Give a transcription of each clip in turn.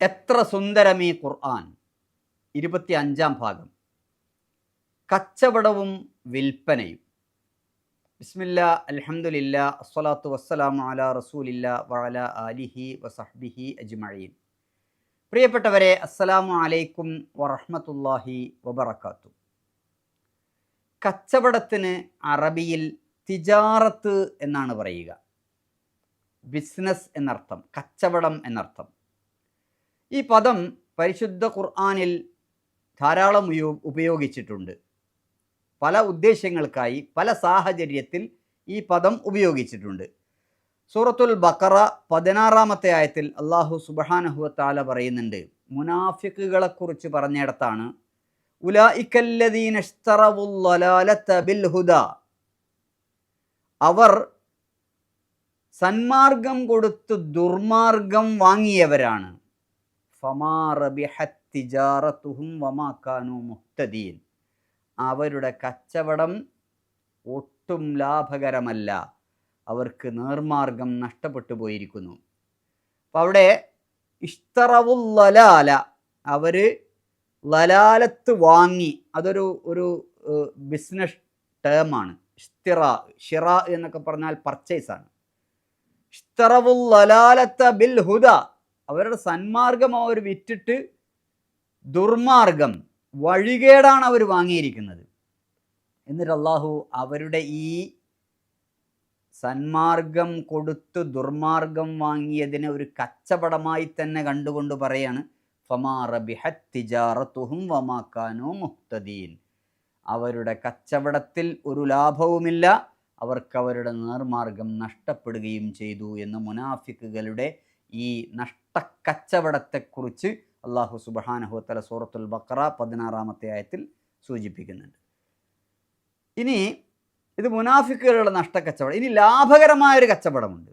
എത്ര സുന്ദരമീ ഖുർആൻ? ഇരുപത്തി അഞ്ചാം ഭാഗം. കച്ചവടവും വിൽപ്പനയും. ബിസ്മില്ല അലഹമുല്ല അസ്വലാത്തു വസ്സലാമു അല റസൂലില്ല വഅല ആലിഹി വസഹ്ബിഹി അജ്മഈൻ. പ്രിയപ്പെട്ടവരെ അസ്സലാമു അലൈക്കും വറഹ്മത്തുള്ളാഹി വബറകാത്തു. കച്ചവടത്തിന് അറബിയിൽ തിജാറത്ത് എന്നാണ് പറയുക. ബിസിനസ് എന്നർത്ഥം കച്ചവടം എന്നർത്ഥം. ഈ പദം പരിശുദ്ധ ഖുർആാനിൽ ധാരാളം ഉപയോഗിച്ചിട്ടുണ്ട്. പല ഉദ്ദേശ്യങ്ങൾക്കായി പല സാഹചര്യത്തിൽ ഈ പദം ഉപയോഗിച്ചിട്ടുണ്ട്. സൂറത്തുൽ ബക്കറ പതിനാറാമത്തെ ആയത്തിൽ അള്ളാഹു സുബഹാനഹുവത്താല പറയുന്നുണ്ട്. മുനാഫിക്കുകളെക്കുറിച്ച് പറഞ്ഞിടത്താണ് ഉലായിക്കല്ലദീന ഇഷ്തറവുല്ലലാലത്ത ബിൽ ഹുദ അവർ സന്മാർഗം കൊടുത്ത് ദുർമാർഗം വാങ്ങിയവരാണ്. മുഹ്തദീൻ. അവരുടെ കച്ചവടം ഒട്ടും ലാഭകരമല്ല. അവർക്ക് നേർമാർഗം നഷ്ടപ്പെട്ടു പോയിരിക്കുന്നു. അപ്പം അവിടെ ഇഷ്തറവുല്ലലാല അവർ ലലാലത്ത് വാങ്ങി. അതൊരു ഒരു ബിസിനസ് ടേമാണ്. ഇഷ്തിറ ഷിറ എന്നൊക്കെ പറഞ്ഞാൽ പർച്ചേസ് ആണ് ഇഷ്തറവുൽ ലലാലത്ത ബിൽ ഹുദ അവരുടെ സന്മാർഗം അവർ വിറ്റിട്ട് ദുർമാർഗം വഴികേടാണ് അവർ വാങ്ങിയിരിക്കുന്നത്. എന്നിട്ട് അള്ളാഹു അവരുടെ ഈ സന്മാർഗം കൊടുത്ത് ദുർമാർഗം വാങ്ങിയതിനെ ഒരു കച്ചവടമായി തന്നെ കണ്ടുകൊണ്ട് പറയാണ് മുക്തദീൻ അവരുടെ കച്ചവടത്തിൽ ഒരു ലാഭവുമില്ല അവർക്ക് അവരുടെ നേർമാർഗം നഷ്ടപ്പെടുകയും ചെയ്തു എന്ന് മുനാഫിക്കുകളുടെ ഈ നഷ്ടക്കച്ചവടത്തെക്കുറിച്ച് അള്ളാഹു സുബഹാനഹുത്തല സൂറത്തുൽ ബക്ര പതിനാറാമത്തെ ആയത്തിൽ സൂചിപ്പിക്കുന്നുണ്ട്. ഇനി ഇത് മുനാഫിക്കുകളുടെ നഷ്ടക്കച്ചവടം ഇനി ലാഭകരമായൊരു കച്ചവടമുണ്ട്.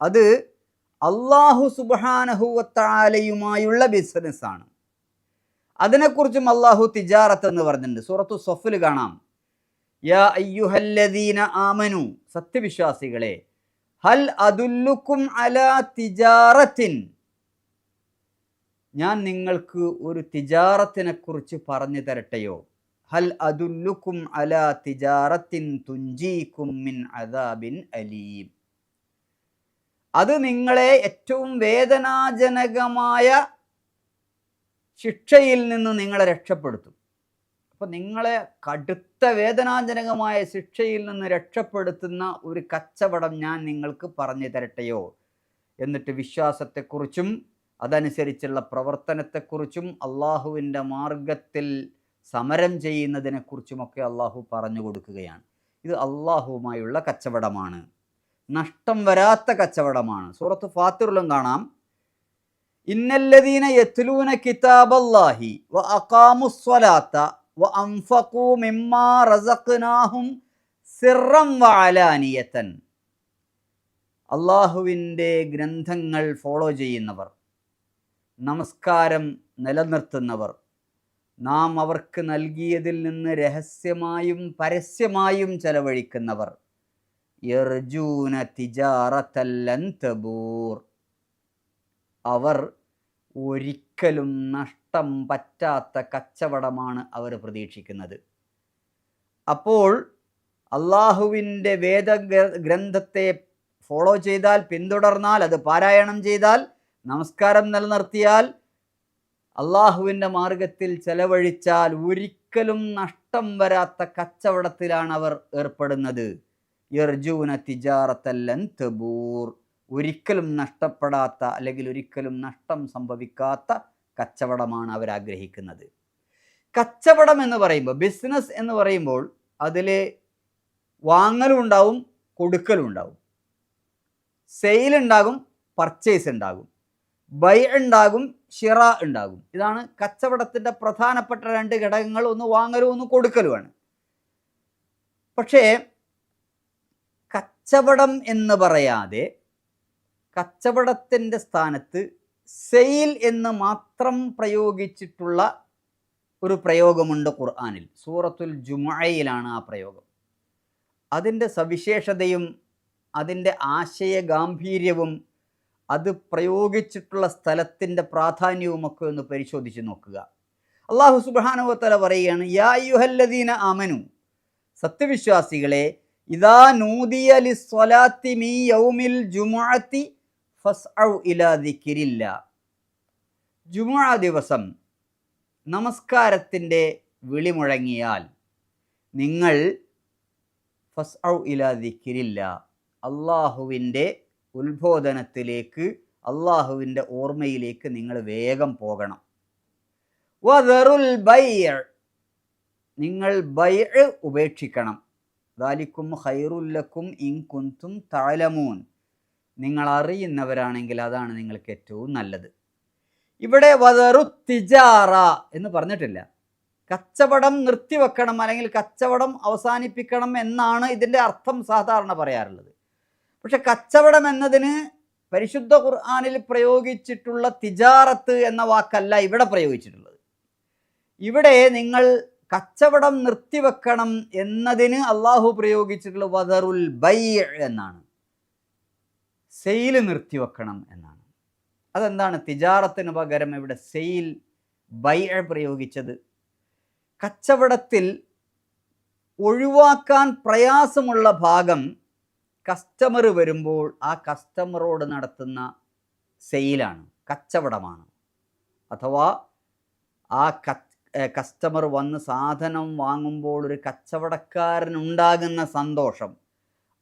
അത് അള്ളാഹു സുബഹാനഹുവത്താലയുമായുള്ള ബിസിനസ്സാണ്. അതിനെക്കുറിച്ചും അള്ളാഹു തിജാറത്ത് എന്ന് പറഞ്ഞിട്ടുണ്ട്. സൂറത്തു സൊഫിൽ കാണാം. യാ അയ്യുഹല്ലദീന ആമനു സത്യവിശ്വാസികളെ ഹൽ അതുല്ലുക്കും അലാ തിജാറത്തിൻ. ഞാൻ നിങ്ങൾക്ക് ഒരു തിജാറത്തിനെ കുറിച്ച് പറഞ്ഞു തരട്ടെയോ? ഹൽ അതുല്ലുക്കും അല തിജാറത്തിൻ തുഞ്ചീക്കും മിൻ അദാബിൻ അലീം. അത് നിങ്ങളെ ഏറ്റവും വേദനാജനകമായ ശിക്ഷയിൽ നിന്ന് നിങ്ങളെ രക്ഷപ്പെടുത്തും. അപ്പോൾ നിങ്ങളെ കടുത്ത വേദനാജനകമായ ശിക്ഷയിൽ നിന്ന് രക്ഷപ്പെടുത്തുന്ന ഒരു കച്ചവടം ഞാൻ നിങ്ങൾക്ക് പറഞ്ഞു തരട്ടെയോ? എന്നിട്ട് വിശ്വാസത്തെക്കുറിച്ചും അതനുസരിച്ചുള്ള പ്രവർത്തനത്തെക്കുറിച്ചും അള്ളാഹുവിന്റെ മാർഗത്തിൽ സമരം ചെയ്യുന്നതിനെക്കുറിച്ചുമൊക്കെ അള്ളാഹു പറഞ്ഞു കൊടുക്കുകയാണ്. ഇത് അള്ളാഹുവുമായുള്ള കച്ചവടമാണ്. നഷ്ടം വരാത്ത കച്ചവടമാണ്. സൂറത്ത് ഫാത്തിറിലും കാണാം. ഇന്നല്ലദീന യത്ലൂന കിതാബല്ലാഹി വ അഖാമുസ്വലാത്ത അള്ളാഹുവിന്റെ ഗ്രന്ഥങ്ങൾ ഫോളോ ചെയ്യുന്നവർ നമസ്കാരം നിലനിർത്തുന്നവർ നാം അവർക്ക് നൽകിയതിൽ നിന്ന് രഹസ്യമായും പരസ്യമായും ചെലവഴിക്കുന്നവർ. യർജൂന തിജാറത്തല്ലൻ തബൂർ. അവർ ഒരിക്കലും നഷ്ടം പറ്റാത്ത കച്ചവടമാണ് അവർ പ്രതീക്ഷിക്കുന്നത്. അപ്പോൾ അള്ളാഹുവിന്റെ വേദ ഗ്രന്ഥത്തെ ഫോളോ ചെയ്താൽ പിന്തുടർന്നാൽ അത് പാരായണം ചെയ്താൽ നമസ്കാരം നിലനിർത്തിയാൽ അള്ളാഹുവിന്റെ മാർഗത്തിൽ ചെലവഴിച്ചാൽ ഒരിക്കലും നഷ്ടം വരാത്ത കച്ചവടത്തിലാണ് അവർ ഏർപ്പെടുന്നത്. യർജൂന തിജാറത്തല്ലൻ തബൂർ ഒരിക്കലും നഷ്ടപ്പെടാത്ത അല്ലെങ്കിൽ ഒരിക്കലും നഷ്ടം സംഭവിക്കാത്ത കച്ചവടമാണ് അവർ ആഗ്രഹിക്കുന്നത്. കച്ചവടം എന്ന് പറയുമ്പോൾ ബിസിനസ് എന്ന് പറയുമ്പോൾ അതിൽ വാങ്ങലും ഉണ്ടാവും കൊടുക്കലും ഉണ്ടാവും. സെയിൽ ഉണ്ടാകും പർച്ചേസ് ഉണ്ടാകും. ബൈ ഉണ്ടാകും ഷിറ ഉണ്ടാകും. ഇതാണ് കച്ചവടത്തിന്റെ പ്രധാനപ്പെട്ട രണ്ട് ഘടകങ്ങൾ. ഒന്ന് വാങ്ങലും ഒന്ന് കൊടുക്കലുമാണ് പക്ഷേ കച്ചവടം എന്ന് പറയാതെ കച്ചവടത്തിന്റെ സ്ഥാനത്ത് സെയിൽ എന്ന് മാത്രം പ്രയോഗിച്ചിട്ടുള്ള ഒരു പ്രയോഗമുണ്ട് ഖുർആാനിൽ. സൂറത്തുൽ ജുമായിലാണ് ആ പ്രയോഗം. അതിന്റെ സവിശേഷതയും അതിന്റെ ആശയ ഗാംഭീര്യവും അത് പ്രയോഗിച്ചിട്ടുള്ള സ്ഥലത്തിന്റെ പ്രാധാന്യവുമൊക്കെ ഒന്ന് പരിശോധിച്ച് നോക്കുക. അള്ളാഹു സുബാനുവത്തല പറയുകയാണ് യാ അമനു സത്യവിശ്വാസികളെ ഇതാ നൂദിയ ലിസ്വലാത്തി മീ യൗമിൽ ജുമുഅത്തി ഇലാ ദിക്രില്ല ജുമുഅ ദിവസം നമസ്കാരത്തിന്റെ വിളി മുഴങ്ങിയാൽ നിങ്ങൾ ഫസ് ഇലാ ദിക്രില്ല അള്ളാഹുവിന്റെ ഉത്ബോധനത്തിലേക്ക് അള്ളാഹുവിന്റെ ഓർമ്മയിലേക്ക് നിങ്ങൾ വേഗം പോകണം. വദറുൽ ബൈഅ നിങ്ങൾ ബൈ ഉപേക്ഷിക്കണം. ദാലിക്കും ഹൈറുല്ലക്കും ഇൻ കുന്തും തഅലമൂൻ. നിങ്ങൾ അറിയുന്നവരാണെങ്കിൽ അതാണ് നിങ്ങൾക്ക് ഏറ്റവും നല്ലത്. ഇവിടെ വതറു തിജാറ എന്ന് പറഞ്ഞിട്ടില്ല. കച്ചവടം നിർത്തിവെക്കണം അല്ലെങ്കിൽ കച്ചവടം അവസാനിപ്പിക്കണം എന്നാണ് ഇതിന്റെ അർത്ഥം സാധാരണ പറയാറുള്ളത്. പക്ഷെ കച്ചവടം എന്നതിന് പരിശുദ്ധ ഖുർആാനിൽ പ്രയോഗിച്ചിട്ടുള്ള തിജാറത്ത് എന്ന വാക്കല്ല ഇവിടെ പ്രയോഗിച്ചിട്ടുള്ളത്. ഇവിടെ നിങ്ങൾ കച്ചവടം നിർത്തിവെക്കണം എന്നതിന് അള്ളാഹു പ്രയോഗിച്ചിട്ടുള്ള വതറുൽ ബൈ എന്നാണ്. സെയിൽ നിർത്തിവെക്കണം എന്നാണ്. അതെന്താണ്? തിജാറത്തിന് പകരം ഇവിടെ സെയിൽ ബൈ പ്രയോഗിച്ചത്. കച്ചവടത്തിൽ ഒഴിവാക്കാൻ പ്രയാസമുള്ള ഭാഗം കസ്റ്റമർ വരുമ്പോൾ ആ കസ്റ്റമറോട് നടത്തുന്ന സെയിലാണ് കച്ചവടമാണ്. അഥവാ ആ കസ്റ്റമർ വന്ന് സാധനം വാങ്ങുമ്പോൾ ഒരു കച്ചവടക്കാരനുണ്ടാകുന്ന സന്തോഷം.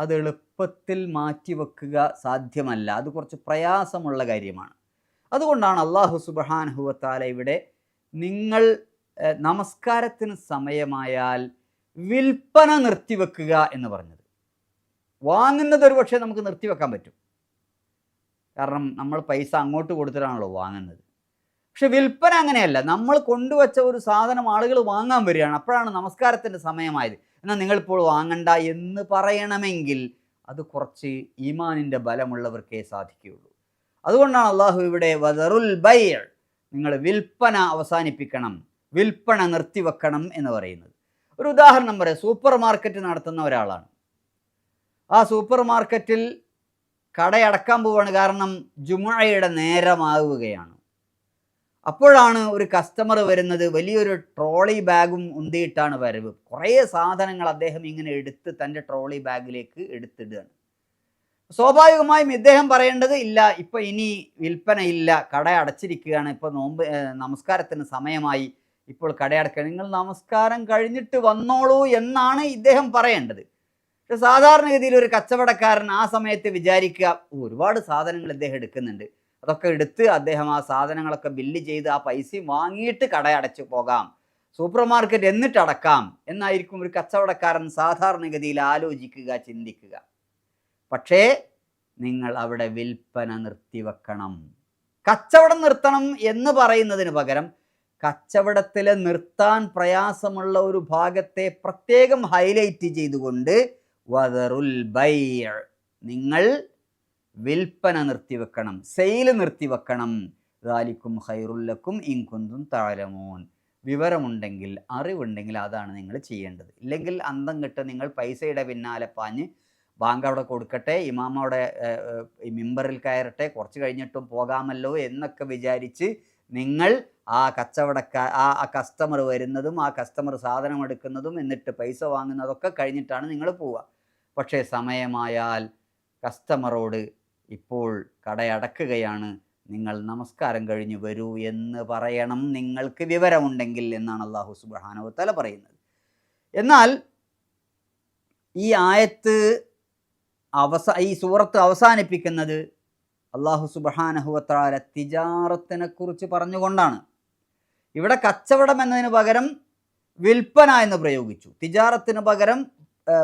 അത് എളുപ്പത്തിൽ മാറ്റിവെക്കുക സാധ്യമല്ല. അത് കുറച്ച് പ്രയാസമുള്ള കാര്യമാണ്. അതുകൊണ്ടാണ് അള്ളാഹു സുബാൻഹുവത്താല ഇവിടെ നിങ്ങൾ നമസ്കാരത്തിന് സമയമായാൽ വിൽപ്പന നിർത്തിവെക്കുക എന്ന് പറഞ്ഞത്. വാങ്ങുന്നത് ഒരു പക്ഷേ നമുക്ക് നിർത്തിവെക്കാൻ പറ്റും. കാരണം നമ്മൾ പൈസ അങ്ങോട്ട് കൊടുത്തിട്ടാണല്ലോ വാങ്ങുന്നത്. പക്ഷെ വിൽപ്പന അങ്ങനെയല്ല. നമ്മൾ കൊണ്ടുവച്ച ഒരു സാധനം ആളുകൾ വാങ്ങാൻ വരികയാണ്. അപ്പോഴാണ് നമസ്കാരത്തിന്റെ സമയമായത്. എന്നാൽ നിങ്ങളിപ്പോൾ വാങ്ങണ്ട എന്ന് പറയണമെങ്കിൽ അത് കുറച്ച് ഈമാനിന്റെ ബലമുള്ളവർക്കേ സാധിക്കുകയുള്ളൂ. അതുകൊണ്ടാണ് അള്ളാഹു ഇവിടെ വദറുൽ ബൈ നിങ്ങൾ വിൽപ്പന അവസാനിപ്പിക്കണം വിൽപ്പന നിർത്തിവെക്കണം എന്ന് പറയുന്നത്. ഒരു ഉദാഹരണം പറയാം സൂപ്പർ മാർക്കറ്റ് നടത്തുന്ന ഒരാളാണ്. ആ സൂപ്പർ മാർക്കറ്റിൽ കടയടക്കാൻ പോവാണ് കാരണം ജുമുഴയുടെ നേരമാവുകയാണ്. അപ്പോഴാണ് ഒരു കസ്റ്റമർ വരുന്നത് വലിയൊരു ട്രോളി ബാഗും ഉന്തിയിട്ടാണ് വരവ്. കുറേ സാധനങ്ങൾ അദ്ദേഹം ഇങ്ങനെ എടുത്ത് തന്റെ ട്രോളി ബാഗിലേക്ക് എടുത്തിടുകയാണ്. സ്വാഭാവികമായും ഇദ്ദേഹം പറയേണ്ടത് ഇല്ല ഇപ്പം ഇനി വിൽപ്പന ഇല്ല കട അടച്ചിരിക്കുകയാണ് ഇപ്പോൾ നോമ്പ് നമസ്കാരത്തിന് സമയമായി ഇപ്പോൾ കടയടക്കുക നിങ്ങൾ നമസ്കാരം കഴിഞ്ഞിട്ട് വന്നോളൂ എന്നാണ് ഇദ്ദേഹം പറയേണ്ടത്. പക്ഷെ സാധാരണഗതിയിൽ ഒരു കച്ചവടക്കാരൻ ആ സമയത്ത് വിചാരിക്കുക ഒരുപാട് സാധനങ്ങൾ ഇദ്ദേഹം എടുക്കുന്നുണ്ട് അതൊക്കെ എടുത്ത് അദ്ദേഹം ആ സാധനങ്ങളൊക്കെ ബില്ല് ചെയ്ത് ആ പൈസയും വാങ്ങിയിട്ട് കട അടച്ചു പോകാം. സൂപ്പർ മാർക്കറ്റ് എന്നിട്ട് അടക്കാം എന്നായിരിക്കും ഒരു കച്ചവടക്കാരൻ സാധാരണഗതിയിൽ ആലോചിക്കുക ചിന്തിക്കുക. പക്ഷേ നിങ്ങൾ അവിടെ വിൽപ്പന നിർത്തിവെക്കണം. കച്ചവടം നിർത്തണം എന്ന് പറയുന്നതിന് പകരം കച്ചവടത്തിൽ നിർത്താൻ പ്രയാസമുള്ള ഒരു ഭാഗത്തെ പ്രത്യേകം ഹൈലൈറ്റ് ചെയ്തുകൊണ്ട് വതറുൽ ബൈ നിങ്ങൾ വിൽപ്പന നിർത്തിവെക്കണം സെയിൽ നിർത്തിവെക്കണം. ദാലിക്കും ഹൈറുല്ലക്കും ഇൻകുന്തും താലമോൻ വിവരമുണ്ടെങ്കിൽ അറിവുണ്ടെങ്കിൽ അതാണ് നിങ്ങൾ ചെയ്യേണ്ടത്. ഇല്ലെങ്കിൽ അന്തം കെട്ട് നിങ്ങൾ പൈസയുടെ പിന്നാലെ പാഞ്ഞ് ബാങ്ക് അവിടെ കൊടുക്കട്ടെ ഇമാമ അവിടെ മിമ്പറിൽ കയറട്ടെ കുറച്ച് കഴിഞ്ഞിട്ടും പോകാമല്ലോ എന്നൊക്കെ വിചാരിച്ച് നിങ്ങൾ ആ കച്ചവടക്കാർ ആ ആ കസ്റ്റമർ വരുന്നതും ആ കസ്റ്റമർ സാധനം എടുക്കുന്നതും എന്നിട്ട് പൈസ വാങ്ങുന്നതൊക്കെ കഴിഞ്ഞിട്ടാണ് നിങ്ങൾ പോവുക. പക്ഷേ സമയമായാൽ കസ്റ്റമറോട് ഇപ്പോൾ കടയടക്കുകയാണ്. നിങ്ങൾ നമസ്കാരം കഴിഞ്ഞ് വരൂ എന്ന് പറയണം. നിങ്ങൾക്ക് വിവരമുണ്ടെങ്കിൽ എന്നാണ് അള്ളാഹു സുബ്രഹാനവ തല പറയുന്നത്. എന്നാൽ ഈ ആയത്ത് അവസ ഈ സൂറത്ത് അവസാനിപ്പിക്കുന്നത് അള്ളാഹു സുബഹാനഹുവത്താല തിജാറത്തിനെ കുറിച്ച് പറഞ്ഞുകൊണ്ടാണ്. ഇവിടെ കച്ചവടം എന്നതിന് പകരം വിൽപ്പന എന്ന് പ്രയോഗിച്ചു. തിജാറത്തിന് പകരം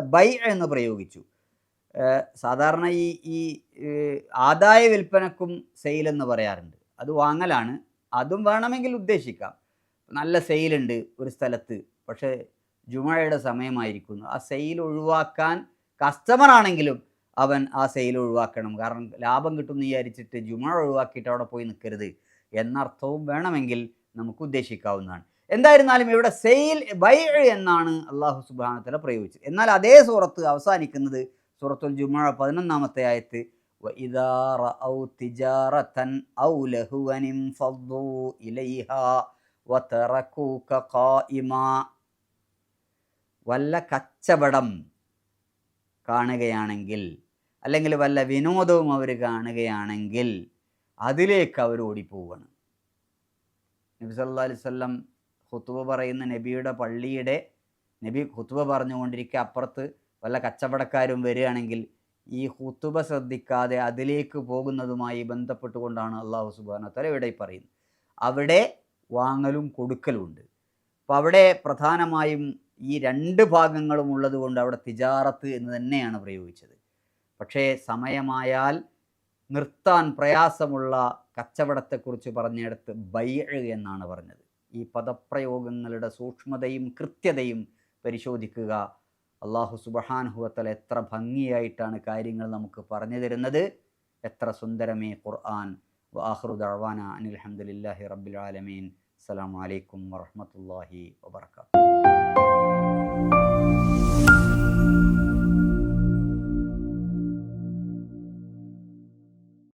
ബൈ എന്ന് പ്രയോഗിച്ചു. സാധാരണ ഈ ഈ ആദായ വിൽപ്പനക്കും സെയിൽ എന്ന് പറയാറുണ്ട്. അത് വാങ്ങലാണ്. അതും വേണമെങ്കിൽ ഉദ്ദേശിക്കാം. നല്ല സെയിലുണ്ട് ഒരു സ്ഥലത്ത്. പക്ഷേ ജുമഴയുടെ സമയമായിരിക്കുന്നു. ആ സെയിൽ ഒഴിവാക്കാൻ കസ്റ്റമർ ആണെങ്കിലും അവൻ ആ സെയിൽ ഒഴിവാക്കണം. കാരണം ലാഭം കിട്ടുമെന്ന് വിചാരിച്ചിട്ട് ജുമഴ ഒഴിവാക്കിയിട്ട് അവിടെ പോയി നിൽക്കരുത് എന്നർത്ഥവും വേണമെങ്കിൽ നമുക്ക് ഉദ്ദേശിക്കാവുന്നതാണ്. എന്തായിരുന്നാലും ഇവിടെ സെയിൽ ബൈ എന്നാണ് അള്ളാഹു സുബാനത്തല പ്രയോഗിച്ചത്. എന്നാൽ അതേ സൂറത്ത് അവസാനിക്കുന്നത് സൂറത്തുൽ ജുമാ പതിനൊന്നാമത്തെ ആയത്ത് വല്ല കച്ചവടം കാണുകയാണെങ്കിൽ അല്ലെങ്കിൽ വല്ല വിനോദവും അവർ കാണുകയാണെങ്കിൽ അതിലേക്ക് അവർ ഓടിപ്പോവാണ്. നബി സല്ലാ അലിസ്വല്ലം ഹുത്തുബ പറയുന്ന നബിയുടെ പള്ളിയുടെ നബി ഹുത്തുബ പറഞ്ഞുകൊണ്ടിരിക്കുക അപ്പുറത്ത് വല്ല കച്ചവടക്കാരും വരികയാണെങ്കിൽ ഈ ഹുത്തുബ ശ്രദ്ധിക്കാതെ അതിലേക്ക് പോകുന്നതുമായി ബന്ധപ്പെട്ടുകൊണ്ടാണ് അള്ളാഹു സുബാന തല ഇവിടെ പറയുന്നത്. അവിടെ വാങ്ങലും കൊടുക്കലും ഉണ്ട്. അപ്പോൾ അവിടെ പ്രധാനമായും ഈ രണ്ട് ഭാഗങ്ങളും ഉള്ളത് കൊണ്ട് അവിടെ തിജാറത്ത് എന്ന് തന്നെയാണ് പ്രയോഗിച്ചത്. പക്ഷേ സമയമായാൽ നിർത്താൻ പ്രയാസമുള്ള കച്ചവടത്തെക്കുറിച്ച് പറഞ്ഞിടത്ത് ബൈ എന്നാണ് പറഞ്ഞത്. ഈ പദപ്രയോഗങ്ങളുടെ സൂക്ഷ്മതയും കൃത്യതയും പരിശോധിക്കുക അള്ളാഹു സുബഹാൻഹുവത്തല എത്ര ഭംഗിയായിട്ടാണ് കാര്യങ്ങൾ നമുക്ക് പറഞ്ഞു തരുന്നത്. എത്ര സുന്ദരമേ ഖുർആൻ. വാഹ്റു ദഅവാന അനിൽ അഹമ്മദില്ലാഹി റബ്ബിൽ ആലമീൻ. അസ്സലാമു അലൈക്കും വറഹ്മത്തുള്ളാഹി വബറകാതുഹു.